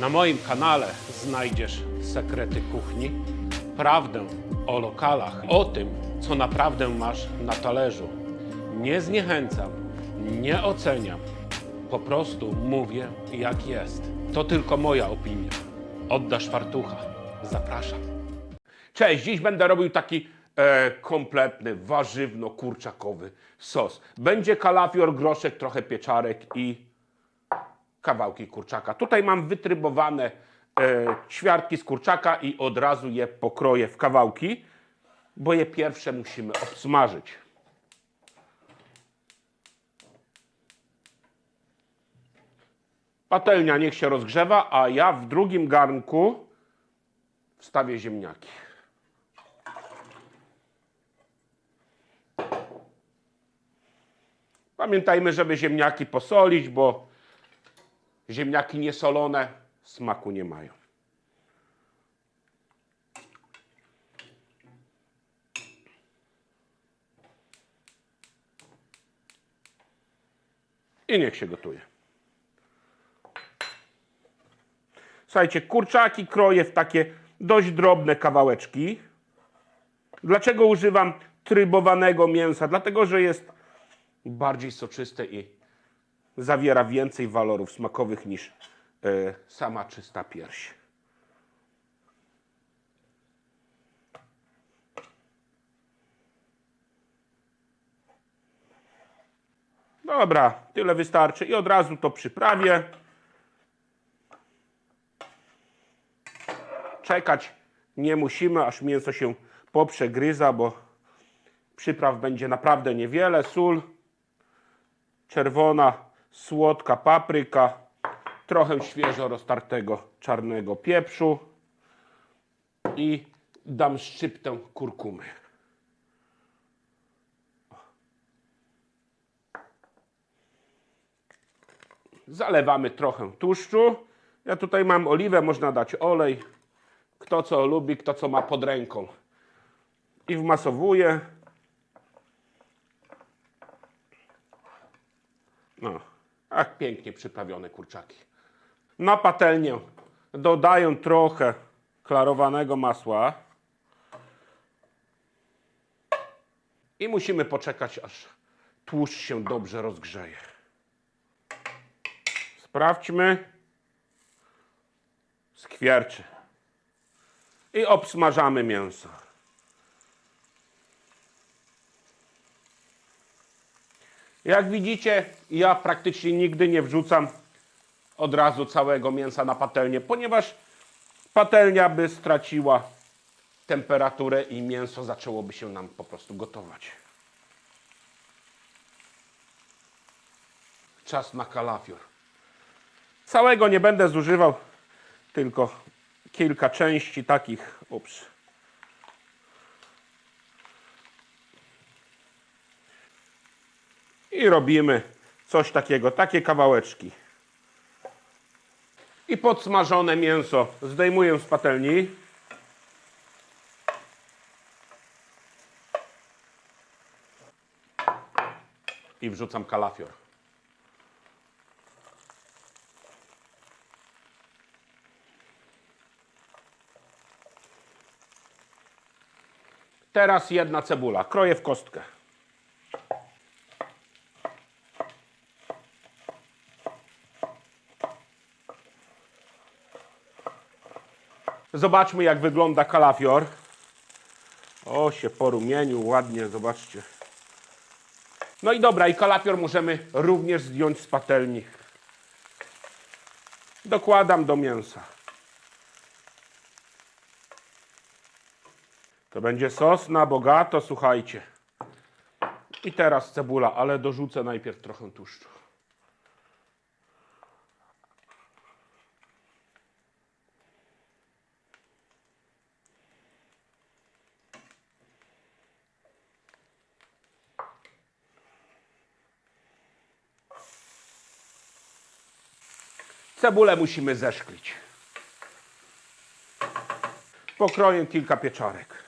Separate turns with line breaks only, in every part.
Na moim kanale znajdziesz sekrety kuchni, prawdę o lokalach, o tym, co naprawdę masz na talerzu. Nie zniechęcam, nie oceniam, po prostu mówię jak jest. To tylko moja opinia. Oddasz fartucha. Zapraszam.
Cześć, dziś będę robił taki e, kompletny, warzywno-kurczakowy sos. Będzie kalafior, groszek, trochę pieczarek i kawałki kurczaka. Tutaj mam wytrybowane e, ćwiartki z kurczaka i od razu je pokroję w kawałki, bo je pierwsze musimy obsmażyć. Patelnia niech się rozgrzewa, a ja w drugim garnku wstawię ziemniaki. Pamiętajmy, żeby ziemniaki posolić, bo ziemniaki niesolone smaku nie mają. I niech się gotuje. Słuchajcie, kurczaki kroję w takie dość drobne kawałeczki. Dlaczego używam trybowanego mięsa? Dlatego, że jest bardziej soczyste i zawiera więcej walorów smakowych niż e, sama czysta pierś. Dobra, tyle wystarczy i od razu to przyprawię. Czekać nie musimy, aż mięso się poprzegryza, bo przypraw będzie naprawdę niewiele. Sól, czerwona, słodka papryka, trochę świeżo roztartego czarnego pieprzu i dam szczyptę kurkumy. Zalewamy trochę tłuszczu. Ja tutaj mam oliwę, można dać olej. Kto co lubi, kto co ma pod ręką. I wmasowuję. No, ach, pięknie przyprawione kurczaki. Na patelnię dodaję trochę klarowanego masła. I musimy poczekać, aż tłuszcz się dobrze rozgrzeje. Sprawdźmy. Skwierczy. I obsmażamy mięso. Jak widzicie, ja praktycznie nigdy nie wrzucam od razu całego mięsa na patelnię, ponieważ patelnia by straciła temperaturę i mięso zaczęłoby się nam po prostu gotować. Czas na kalafior. Całego nie będę zużywał, tylko kilka części takich. Ups. I robimy coś takiego, takie kawałeczki. I podsmażone mięso zdejmuję z patelni. I wrzucam kalafior. Teraz jedna cebula. Kroję w kostkę. Zobaczmy, jak wygląda kalafior. O, się porumienił ładnie, zobaczcie. No i dobra, i kalafior możemy również zdjąć z patelni. Dokładam do mięsa. To będzie sos na bogato, słuchajcie. I teraz cebula, ale dorzucę najpierw trochę tłuszczu. Cebulę musimy zeszklić. Pokroję kilka pieczarek.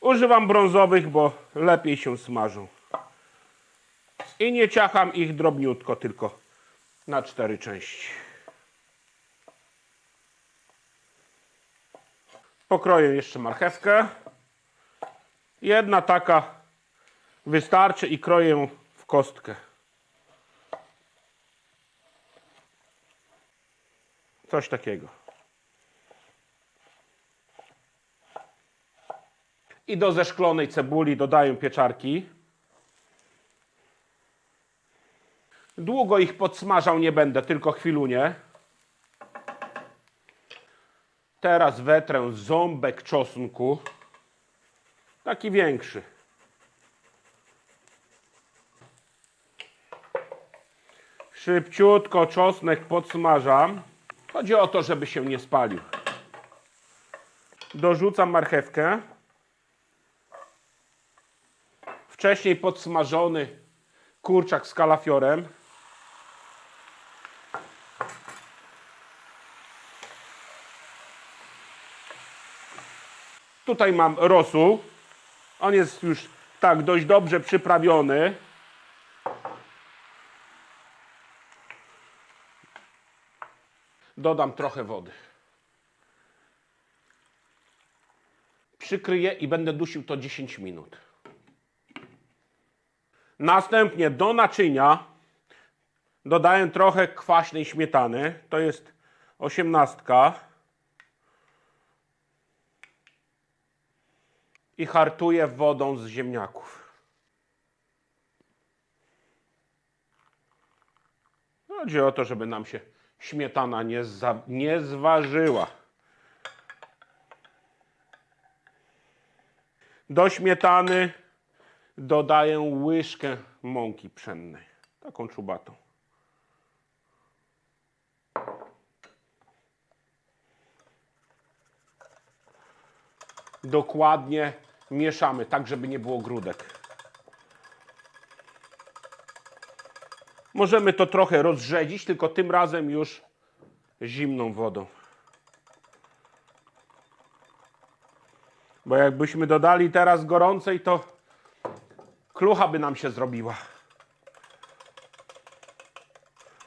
Używam brązowych, bo lepiej się smażą. I nie ciacham ich drobniutko, tylko na cztery części. Pokroję jeszcze marchewkę. Jedna taka wystarczy i kroję w kostkę. Coś takiego. I do zeszklonej cebuli dodaję pieczarki. Długo ich podsmażał nie będę, tylko chwilunię. Teraz wetrę ząbek czosnku. Taki większy. Szybciutko czosnek podsmażam. Chodzi o to, żeby się nie spalił. Dorzucam marchewkę. Wcześniej podsmażony kurczak z kalafiorem. Tutaj mam rosół. On jest już tak dość dobrze przyprawiony. Dodam trochę wody. Przykryję i będę dusił to 10 minut. Następnie do naczynia dodaję trochę kwaśnej śmietany. To jest osiemnastka. I hartuję wodą z ziemniaków. Chodzi o to, żeby nam się śmietana nie, za, nie zważyła. Do śmietany dodaję łyżkę mąki pszennej. Taką czubatą. Dokładnie mieszamy, tak żeby nie było grudek. Możemy to trochę rozrzedzić, tylko tym razem już zimną wodą. Bo jakbyśmy dodali teraz gorącej, to klucha by nam się zrobiła.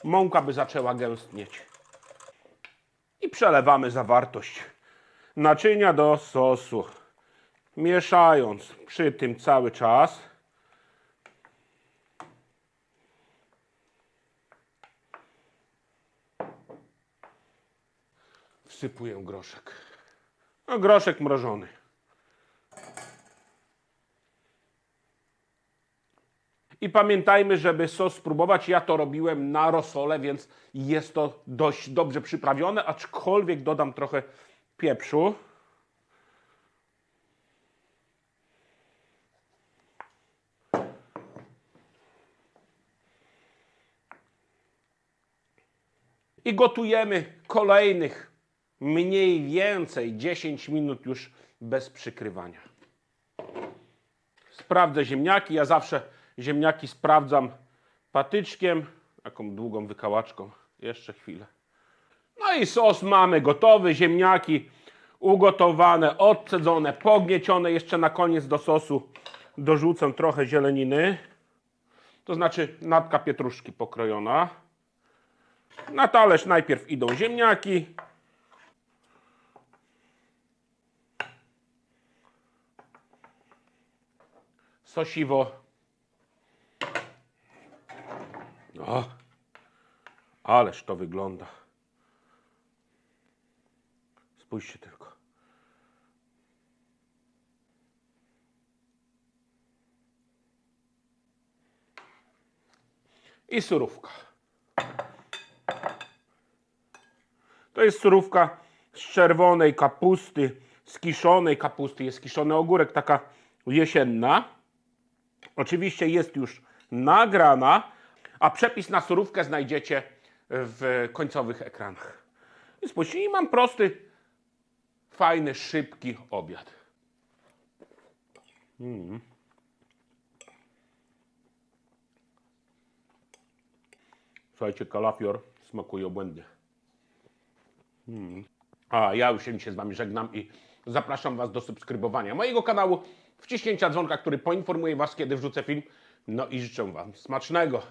Mąka by zaczęła gęstnieć. I przelewamy zawartość naczynia do sosu. Mieszając przy tym cały czas. Wsypuję groszek. No, groszek mrożony. I pamiętajmy, żeby sos spróbować. Ja to robiłem na rosole, więc jest to dość dobrze przyprawione, aczkolwiek dodam trochę pieprzu. I gotujemy kolejnych mniej więcej 10 minut już bez przykrywania. Sprawdzę ziemniaki. Ja zawsze ziemniaki sprawdzam patyczkiem, taką długą wykałaczką. Jeszcze chwilę. No i sos mamy gotowy, ziemniaki ugotowane, odcedzone, pogniecione. Jeszcze na koniec do sosu dorzucę trochę zieleniny. To znaczy natka pietruszki pokrojona. Na talerz najpierw idą ziemniaki. Sosiwo. O, ależ to wygląda. Spójrzcie tylko. I surówka. To jest surówka z czerwonej kapusty, z kiszonej kapusty. Jest kiszony ogórek, taka jesienna. Oczywiście jest już nagrana, a przepis na surówkę znajdziecie w końcowych ekranach. I spójrzcie, mam prosty, fajny, szybki obiad. Mm. Słuchajcie, kalafior smakuje obłędnie. A ja już się z Wami żegnam i zapraszam Was do subskrybowania mojego kanału, wciśnięcia dzwonka, który poinformuje Was, kiedy wrzucę film. No i życzę Wam smacznego.